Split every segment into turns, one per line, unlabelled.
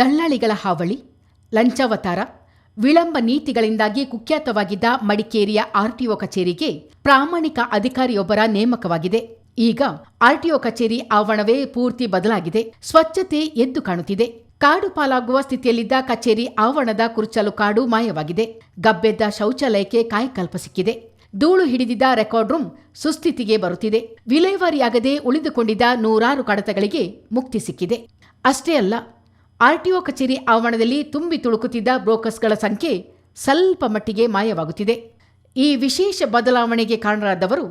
ದಳ್ಳಾಳಿಗಳ ಹಾವಳಿ, ಲಂಚಾವತಾರ, ವಿಳಂಬ ನೀತಿಗಳಿಂದಾಗಿ ಕುಖ್ಯಾತವಾಗಿದ್ದ ಮಡಿಕೇರಿಯ ಆರ್ಟಿಒ ಕಚೇರಿಗೆ ಪ್ರಾಮಾಣಿಕ ಅಧಿಕಾರಿಯೊಬ್ಬರ ನೇಮಕವಾಗಿದೆ. ಈಗ ಆರ್ಟಿಒ ಕಚೇರಿ ಆವರಣವೇ ಪೂರ್ತಿ ಬದಲಾಗಿದೆ. ಸ್ವಚ್ಛತೆ ಎದ್ದು ಕಾಣುತ್ತಿದೆ. ಕಾಡು ಪಾಲಾಗುವ ಸ್ಥಿತಿಯಲ್ಲಿದ್ದ ಕಚೇರಿ ಆವರಣದ ಕುರ್ಚಲು ಕಾಡು ಮಾಯವಾಗಿದೆ. ಗಬ್ಬೆದ್ದ ಶೌಚಾಲಯಕ್ಕೆ ಕಾಯಕಲ್ಪ ಸಿಕ್ಕಿದೆ. ಧೂಳು ಹಿಡಿದಿದ್ದ ರೆಕಾರ್ಡ್ ರೂಮ್ ಸುಸ್ಥಿತಿಗೆ ಬರುತ್ತಿದೆ. ವಿಲೇವಾರಿಯಾಗದೆ ಉಳಿದುಕೊಂಡಿದ್ದ ನೂರಾರು ಕಡತಗಳಿಗೆ ಮುಕ್ತಿ ಸಿಕ್ಕಿದೆ. ಅಷ್ಟೇ ಅಲ್ಲ ಆರ್ಟಿಒ ಕಚೇರಿ ಆವರಣದಲ್ಲಿ ತುಂಬಿ ತುಳುಕುತ್ತಿದ್ದ ಬ್ರೋಕರ್ಸ್ಗಳ ಸಂಖ್ಯೆ ಸ್ವಲ್ಪ ಮಟ್ಟಿಗೆ ಮಾಯವಾಗುತ್ತಿದೆ. ಈ ವಿಶೇಷ ಬದಲಾವಣೆಗೆ ಕಾರಣರಾದವರು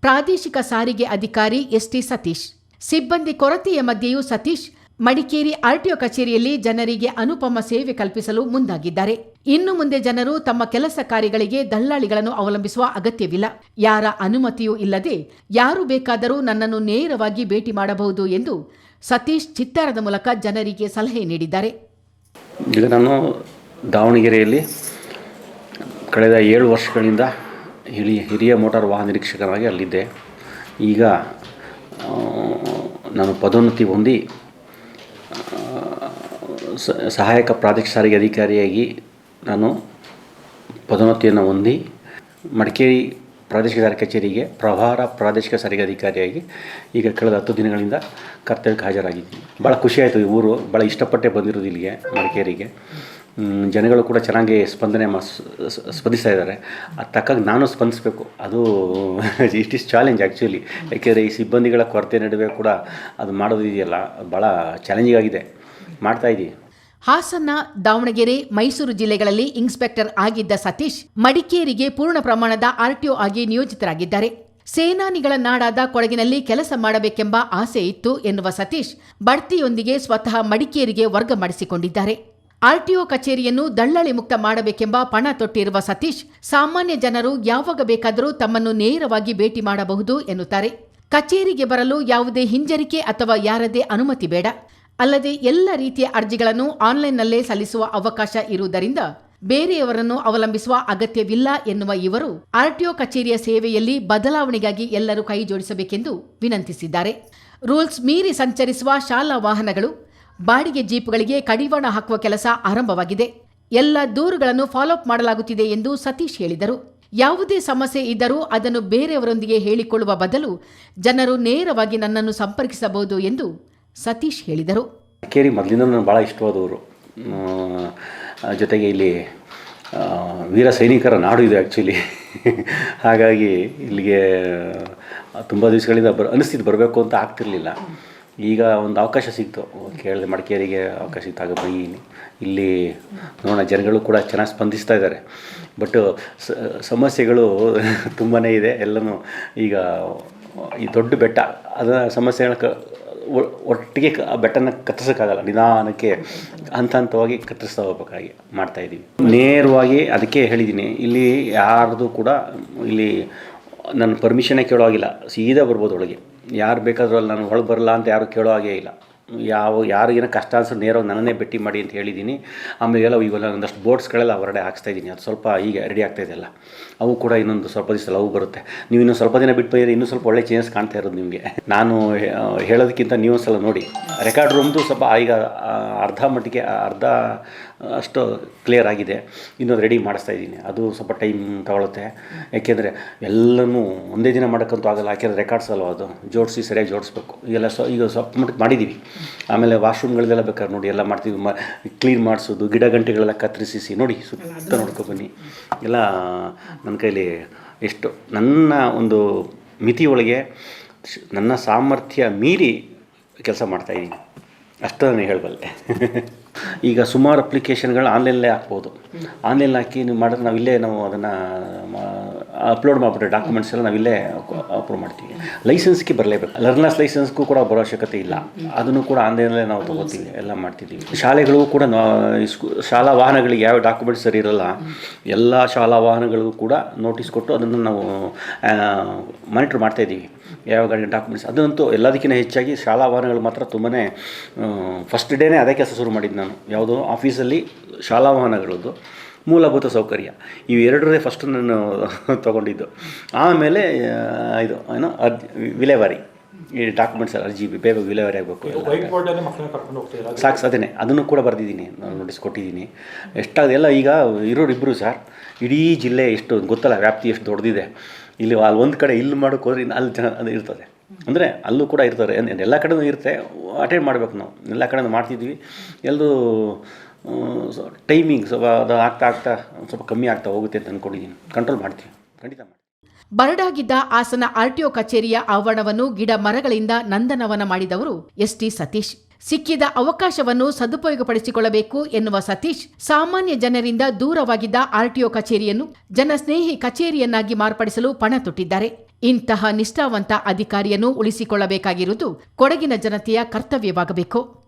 ಪ್ರಾದೇಶಿಕ ಸಾರಿಗೆ ಅಧಿಕಾರಿ ಎಸ್ಟಿ ಸತೀಶ್. ಸಿಬ್ಬಂದಿ ಕೊರತೆಯ ಮಧ್ಯೆಯೂ ಸತೀಶ್ ಮಡಿಕೇರಿ ಆರ್ಟಿಒ ಕಚೇರಿಯಲ್ಲಿ ಜನರಿಗೆ ಅನುಪಮ ಸೇವೆ ಕಲ್ಪಿಸಲು ಮುಂದಾಗಿದ್ದಾರೆ. ಇನ್ನು ಮುಂದೆ ಜನರು ತಮ್ಮ ಕೆಲಸ ಕಾರ್ಯಗಳಿಗೆ ದಳ್ಳಾಳಿಗಳನ್ನು ಅವಲಂಬಿಸುವ ಅಗತ್ಯವಿಲ್ಲ. ಯಾರ ಅನುಮತಿಯೂ ಇಲ್ಲದೆ ಯಾರು ಬೇಕಾದರೂ ನನ್ನನ್ನು ನೇರವಾಗಿ ಭೇಟಿ ಮಾಡಬಹುದು ಎಂದು ಸತೀಶ್ ಚಿತ್ತಾರದ ಮೂಲಕ ಜನರಿಗೆ ಸಲಹೆ ನೀಡಿದ್ದಾರೆ.
ಈಗ ನಾನು ದಾವಣಗೆರೆಯಲ್ಲಿ ಕಳೆದ ಏಳು ವರ್ಷಗಳಿಂದ ಹಿರಿಯ ಹಿರಿಯ ಮೋಟಾರ್ ವಾಹನ ನಿರೀಕ್ಷಕರಾಗಿ ಅಲ್ಲಿದ್ದೆ. ಈಗ ನಾನು ಪದೋನ್ನತಿ ಹೊಂದಿ ಸಹಾಯಕ ಪ್ರಾದೇಶಿಕ ಸಾರಿಗೆ ಅಧಿಕಾರಿಯಾಗಿ ನಾನು ಪದೋನ್ನತಿಯನ್ನು ಹೊಂದಿ, ಮಡಿಕೇರಿ ಪ್ರಾದೇಶಿಕ ಸಾರಿಗೆ ಕಚೇರಿಗೆ, ಪ್ರಭಾರ ಪ್ರಾದೇಶಿಕ ಸಾರಿಗೆ ಅಧಿಕಾರಿಯಾಗಿ ಈಗ ಕಳೆದ ಹತ್ತು ದಿನಗಳಿಂದ ಕರ್ತವ್ಯಕ್ಕೆ ಹಾಜರಾಗಿದ್ದೀನಿ. ಭಾಳ ಖುಷಿಯಾಯಿತು ಈ ಊರು ಭಾಳ ಇಷ್ಟಪಟ್ಟೆ ಬಂದಿರೋದು ಇಲ್ಲಿಗೆ, ಮಡಿಕೇರಿಗೆ. ಜನಗಳು ಕೂಡ ಚೆನ್ನಾಗಿ ಸ್ಪಂದನೆ ಮಾ ಸ್ಪಂದಿಸ್ತಾ ಇದ್ದಾರೆ. ಅದು ತಕ್ಕಾಗಿ ನಾನು ಸ್ಪಂದಿಸಬೇಕು. ಅದು ಇಟ್ ಈಸ್ ಚಾಲೆಂಜ್ ಆ್ಯಕ್ಚುಲಿ ಯಾಕೆಂದರೆ ಈ ಸಿಬ್ಬಂದಿಗಳ ಕೊರತೆ ನಡುವೆ ಕೂಡ ಅದು ಮಾಡೋದು ಇದೆಯಲ್ಲ ಭಾಳ ಚಾಲೆಂಜಿಂಗ್ ಆಗಿದೆ. ಮಾಡ್ತಾಯಿದ್ದೀವಿ
ಹಾಸನ, ದಾವಣಗೆರೆ, ಮೈಸೂರು ಜಿಲ್ಲೆಗಳಲ್ಲಿ ಇನ್ಸ್ಪೆಕ್ಟರ್ ಆಗಿದ್ದ ಸತೀಶ್ ಮಡಿಕೇರಿಗೆ ಪೂರ್ಣ ಪ್ರಮಾಣದ ಆರ್ಟಿಒ ಆಗಿ ನಿಯೋಜಿತರಾಗಿದ್ದಾರೆ. ಸೇನಾನಿಗಳ ನಾಡಾದ ಕೊಡಗಿನಲ್ಲಿ ಕೆಲಸ ಮಾಡಬೇಕೆಂಬ ಆಸೆ ಇತ್ತು ಎನ್ನುವ ಸತೀಶ್ ಬಡ್ತಿಯೊಂದಿಗೆ ಸ್ವತಃ ಮಡಿಕೇರಿಗೆ ವರ್ಗ ಮಾಡಿಸಿಕೊಂಡಿದ್ದಾರೆ. ಆರ್ಟಿಒ ಕಚೇರಿಯನ್ನು ದಳ್ಳಾಳಿ ಮುಕ್ತ ಮಾಡಬೇಕೆಂಬ ಪಣ ತೊಟ್ಟಿರುವ ಸತೀಶ್ ಸಾಮಾನ್ಯ ಜನರು ಯಾವಾಗ ಬೇಕಾದರೂ ತಮ್ಮನ್ನು ನೇರವಾಗಿ ಭೇಟಿ ಮಾಡಬಹುದು ಎನ್ನುತ್ತಾರೆ. ಕಚೇರಿಗೆ ಬರಲು ಯಾವುದೇ ಹಿಂಜರಿಕೆ ಅಥವಾ ಯಾರದೇ ಅನುಮತಿ ಬೇಡ. ಅಲ್ಲದೆ ಎಲ್ಲ ರೀತಿಯ ಅರ್ಜಿಗಳನ್ನು ಆನ್ಲೈನ್ನಲ್ಲೇ ಸಲ್ಲಿಸುವ ಅವಕಾಶ ಇರುವುದರಿಂದ ಬೇರೆಯವರನ್ನು ಅವಲಂಬಿಸುವ ಅಗತ್ಯವಿಲ್ಲ ಎನ್ನುವ ಇವರು ಆರ್ಟಿಒ ಕಚೇರಿಯ ಸೇವೆಯಲ್ಲಿ ಬದಲಾವಣೆಗಾಗಿ ಎಲ್ಲರೂ ಕೈ ಜೋಡಿಸಬೇಕೆಂದು ವಿನಂತಿಸಿದ್ದಾರೆ. ರೂಲ್ಸ್ ಮೀರಿ ಸಂಚರಿಸುವ ಶಾಲಾ ವಾಹನಗಳು, ಬಾಡಿಗೆ ಜೀಪ್ಗಳಿಗೆ ಕಡಿವಾಣ ಹಾಕುವ ಕೆಲಸ ಆರಂಭವಾಗಿದೆ. ಎಲ್ಲ ದೂರುಗಳನ್ನು ಫಾಲೋಅಪ್ ಮಾಡಲಾಗುತ್ತಿದೆ ಎಂದು ಸತೀಶ್ ಹೇಳಿದರು. ಯಾವುದೇ ಸಮಸ್ಯೆ ಇದ್ದರೂ ಅದನ್ನು ಬೇರೆಯವರೊಂದಿಗೆ ಹೇಳಿಕೊಳ್ಳುವ ಬದಲು ಜನರು ನೇರವಾಗಿ ನನ್ನನ್ನು ಸಂಪರ್ಕಿಸಬಹುದು ಎಂದು ಸತೀಶ್ ಹೇಳಿದರು.
ಕೇರಿ ಮೊದಲಿಂದ ನನಗೆ ಭಾಳ ಇಷ್ಟವಾದವರು. ಜೊತೆಗೆ ಇಲ್ಲಿ ವೀರ ಸೈನಿಕರ ನಾಡು ಇದೆ ಆ್ಯಕ್ಚುಲಿ ಹಾಗಾಗಿ ಇಲ್ಲಿಗೆ ತುಂಬ ದಿವಸಗಳಿಂದ ಬರ್ ಅನಿಸ್ತಿದ್ದು ಬರಬೇಕು ಅಂತ ಆಗ್ತಿರ್ಲಿಲ್ಲ. ಈಗ ಒಂದು ಅವಕಾಶ ಸಿಕ್ತು. ಕೇಳಿದೆ ಮಡಿಕೇರಿಗೆ ಅವಕಾಶ ಸಿಕ್ತಾಗ ಬನ್ನಿ ಇಲ್ಲಿ ನೋಡೋಣ, ಜನಗಳು ಕೂಡ ಚೆನ್ನಾಗಿ ಸ್ಪಂದಿಸ್ತಾ ಇದ್ದಾರೆ. ಬಟ್ ಸಮಸ್ಯೆಗಳು ತುಂಬಾ ಇದೆ. ಎಲ್ಲನೂ ಈಗ ಈ ದೊಡ್ಡ ಬೆಟ್ಟ ಅದರ ಸಮಸ್ಯೆಗಳ ಒಟ್ಟಿಗೆ ಆ ಬೆಟ್ಟನ ಕತ್ತರಿಸೋಕ್ಕಾಗಲ್ಲ. ನಿಧಾನಕ್ಕೆ ಹಂತ ಹಂತವಾಗಿ ಕತ್ತರಿಸ್ತಾ ಹೋಗ್ಬೇಕಾಗಿ ಮಾಡ್ತಾ ಇದ್ದೀವಿ. ನೇರವಾಗಿ ಅದಕ್ಕೆ ಹೇಳಿದ್ದೀನಿ. ಇಲ್ಲಿ ಯಾರ್ದು ಕೂಡ ಇಲ್ಲಿ ನನ್ನ ಪರ್ಮಿಷನ್ನೇ ಕೇಳೋ ಹಾಗಿಲ್ಲ. ಸೀದಾ ಬರ್ಬೋದು ಒಳಗೆ. ಯಾರು ಬೇಕಾದರೂ ಅಲ್ಲಿ ನಾನು ಒಳಗೆ ಬರಲ್ಲ ಅಂತ ಯಾರು ಕೇಳೋ ಹಾಗೇ ಇಲ್ಲ. ಯಾವ, ಯಾರಿಗೇನು ಕಷ್ಟ ಅನ್ಸೋ ನೇರವಾಗಿ ನನ್ನನ್ನೇ ಭೇಟಿ ಮಾಡಿ ಅಂತ ಹೇಳಿದ್ದೀನಿ ಆಮೇಲೆ ಇವೆಲ್ಲ ಒಂದಷ್ಟು ಬೋರ್ಡ್ಸ್ಗಳೆಲ್ಲ ಹೊರಡೆ ಹಾಕ್ಸ್ತಾ ಇದ್ದೀನಿ. ಅದು ಸ್ವಲ್ಪ ಈಗ ರೆಡಿ ಆಗ್ತಾ ಇದೆಯಲ್ಲ ಅವು ಕೂಡ ಇನ್ನೊಂದು ಸ್ವಲ್ಪ ದಿವಸ ಅವು ಬರುತ್ತೆ. ನೀವು ಇನ್ನೊಂದು ಸ್ವಲ್ಪ ದಿನ ಬಿಟ್ಟು ಇನ್ನೂ ಸ್ವಲ್ಪ ಒಳ್ಳೆ ಚೇಂಜಸ್ ಕಾಣ್ತಾ ಇರೋದು ನಿಮಗೆ. ನಾನು ಹೇಳೋದಕ್ಕಿಂತ ನೀವು ಒಂದ್ಸಲ ನೋಡಿ. ರೆಕಾರ್ಡ್ ರೂಮ್ದು ಸ್ವಲ್ಪ ಈಗ ಅರ್ಧ ಮಟ್ಟಿಗೆ, ಅರ್ಧ, ಅಷ್ಟು ಕ್ಲಿಯರ್ ಆಗಿದೆ. ಇನ್ನೊಂದು ರೆಡಿ ಮಾಡಿಸ್ತಾ ಇದ್ದೀನಿ. ಅದು ಸ್ವಲ್ಪ ಟೈಮ್ ತಗೊಳುತ್ತೆ. ಯಾಕೆಂದರೆ ಎಲ್ಲನೂ ಒಂದೇ ದಿನ ಮಾಡೋಕ್ಕಂತೂ ಆಗಲ್ಲ. ಯಾಕೆಂದರೆ ರೆಕಾರ್ಡ್ಸ್ ಅಲ್ವ ಅದು? ಜೋಡಿಸಿ ಸರಿಯಾಗಿ ಜೋಡಿಸ್ಬೇಕು. ಈಗೆಲ್ಲ ಸೊ, ಈಗ ಸ್ವಲ್ಪ ಮಟ್ಟಿಗೆ ಮಾಡಿದ್ದೀವಿ ಆಮೇಲೆ ವಾಶ್ರೂಮ್ಗಳದೆಲ್ಲ ಬೇಕಾದ್ರೆ ನೋಡಿ, ಎಲ್ಲ ಮಾಡ್ತೀವಿ. ಮ ಕ್ಲೀನ್ ಮಾಡಿಸೋದು, ಗಿಡ ಗಂಟೆಗಳೆಲ್ಲ ಕತ್ತರಿಸಿಸಿ ನೋಡಿ, ಸುತ್ತ ನೋಡ್ಕೊ ಬನ್ನಿ. ಎಲ್ಲ ನನ್ನ ಕೈಲಿ ಎಷ್ಟು ನನ್ನ ಒಂದು ಮಿತಿಯೊಳಗೆ ನನ್ನ ಸಾಮರ್ಥ್ಯ ಮೀರಿ ಕೆಲಸ ಮಾಡ್ತಾಯಿದ್ದೀನಿ ಅಷ್ಟು ನಾನು ಹೇಳಬಲ್ಲೆ. ಈಗ ಸುಮಾರು ಅಪ್ಲಿಕೇಶನ್ಗಳು ಆನ್ಲೈನಲ್ಲೇ ಹಾಕ್ಬೋದು. ಆನ್ಲೈನ್ ಹಾಕಿ ನೀವು ಮಾಡಿದ್ರೆ ಇಲ್ಲೇ ನಾವು ಅದನ್ನು ಅಪ್ಲೋಡ್ ಮಾಡಿಬಿಟ್ರೆ ಡಾಕ್ಯುಮೆಂಟ್ಸ್ ಎಲ್ಲ ನಾವಿಲ್ಲೇ ಅಪ್ಲೋಡ್ ಮಾಡ್ತೀವಿ. ಲೈಸೆನ್ಸ್ಗೆ ಬರಲೇಬೇಕು. ಲರ್ನರ್ಸ್ ಲೈಸೆನ್ಸ್ಗೂ ಕೂಡ ಬರೋ ಅವಶ್ಯಕತೆ ಇಲ್ಲ. ಅದನ್ನು ಕೂಡ ಆನ್ಲೈನಲ್ಲೇ ನಾವು ತೊಗೋತೀವಿ. ಎಲ್ಲ ಮಾಡ್ತಿದ್ದೀವಿ. ಶಾಲೆಗಳಿಗೂ ಕೂಡ ಶಾಲಾ ವಾಹನಗಳಿಗೆ ಯಾವ ಡಾಕ್ಯುಮೆಂಟ್ಸ್ ಸರಿ ಇರಲ್ಲ, ಎಲ್ಲ ಶಾಲಾ ವಾಹನಗಳಿಗೂ ಕೂಡ ನೋಟಿಸ್ ಕೊಟ್ಟು ಅದನ್ನು ನಾವು ಮಾನಿಟ್ರ್ ಮಾಡ್ತಾಯಿದ್ದೀವಿ ಯಾವ ಗಾಡಿ ಡಾಕ್ಯುಮೆಂಟ್ಸ್ ಅದಂತೂ ಎಲ್ಲದಕ್ಕಿಂತ ಹೆಚ್ಚಾಗಿ ಶಾಲಾ ವಾಹನಗಳು ಮಾತ್ರ ತುಂಬಾ ಫಸ್ಟ್ ಡೇನೇ ಅದೇ ಕೆಲಸ ಶುರು ಮಾಡಿದ್ದು ನಾನು. ಯಾವುದು? ಆಫೀಸಲ್ಲಿ ಶಾಲಾ ವಾಹನಗಳದ್ದು. ಮೂಲಭೂತ ಸೌಕರ್ಯ. ಇವು ಎರಡರೇ ಫಸ್ಟ್ ನಾನು ತೊಗೊಂಡಿದ್ದು. ಆಮೇಲೆ ಇದು ಏನು ಅರ್ಜಿ ವಿಲೇವಾರಿ. ಈ ಡಾಕ್ಯುಮೆಂಟ್ಸ್ ಅರ್ಜಿ ಬೇಗ ವಿಲೇವಾರಿ ಆಗಬೇಕು. ಸಾಕ್ಸ್ ಅದೇನೆ ಅದನ್ನು. ಕೂಡ ಬರೆದಿದ್ದೀನಿ. ನಾನು ನೋಟಿಸ್ ಕೊಟ್ಟಿದ್ದೀನಿ. ಎಷ್ಟಾಗದೆಲ್ಲ ಈಗ ಇರೋರು ಇಬ್ಬರು ಸರ್ ಇಡೀ ಜಿಲ್ಲೆ ಎಷ್ಟು ಗೊತ್ತಲ್ಲ ವ್ಯಾಪ್ತಿ ಎಷ್ಟು ದೊಡ್ಡದಿದೆ. ಇಲ್ಲಿ ಅಲ್ಲಿ ಒಂದು ಕಡೆ ಇಲ್ಲಿ ಮಾಡೋಕೆ ಹೋದ್ರೆ ಇನ್ನು ಅಲ್ಲಿ ಜನ ಅದು ಇರ್ತದೆ. ಅಂದರೆ ಅಲ್ಲೂ ಕೂಡ ಇರ್ತಾರೆ ಎಲ್ಲ ಕಡೆನೂ ಇರುತ್ತೆ. ಅಟೆಂಡ್ ಮಾಡಬೇಕು ನಾವು. ಎಲ್ಲ ಕಡೆನೂ ಮಾಡ್ತಿದ್ವಿ ಎಲ್ಲರೂ ಟೈಮಿಂಗ್ ಸ್ವಲ್ಪ ಅದು ಆಗ್ತಾ ಆಗ್ತಾ ಸ್ವಲ್ಪ ಕಮ್ಮಿ ಆಗ್ತಾ ಹೋಗುತ್ತೆ ಅಂತ ಅಂದ್ಕೊಂಡಿದ್ದೀನಿ ಕಂಟ್ರೋಲ್ ಮಾಡ್ತೀವಿ. ಖಂಡಿತ ಮಾಡಿ
ಬರಡಾಗಿದ್ದ ಆಸನ ಆರ್ಟಿಒ ಕಚೇರಿಯ ಆವರಣವನ್ನು ಗಿಡ ಮರಗಳಿಂದ ನಂದನವನ ಮಾಡಿದವರು ಎಸ್ ಟಿ ಸತೀಶ್. ಸಿಕ್ಕಿದ ಅವಕಾಶವನ್ನು ಸದುಪಯೋಗಪಡಿಸಿಕೊಳ್ಳಬೇಕು ಎನ್ನುವ ಸತೀಶ್ ಸಾಮಾನ್ಯ ಜನರಿಂದ ದೂರವಾಗಿದ್ದ ಆರ್ಟಿಒ ಕಚೇರಿಯನ್ನು ಜನಸ್ನೇಹಿ ಕಚೇರಿಯನ್ನಾಗಿ ಮಾರ್ಪಡಿಸಲು ಪಣ ತೊಟ್ಟಿದ್ದಾರೆ. ಇಂತಹ ನಿಷ್ಠಾವಂತ ಅಧಿಕಾರಿಯನ್ನು ಉಳಿಸಿಕೊಳ್ಳಬೇಕಾಗಿರುವುದು ಕೊಡಗಿನ ಜನತೆಯ ಕರ್ತವ್ಯವಾಗಬೇಕು.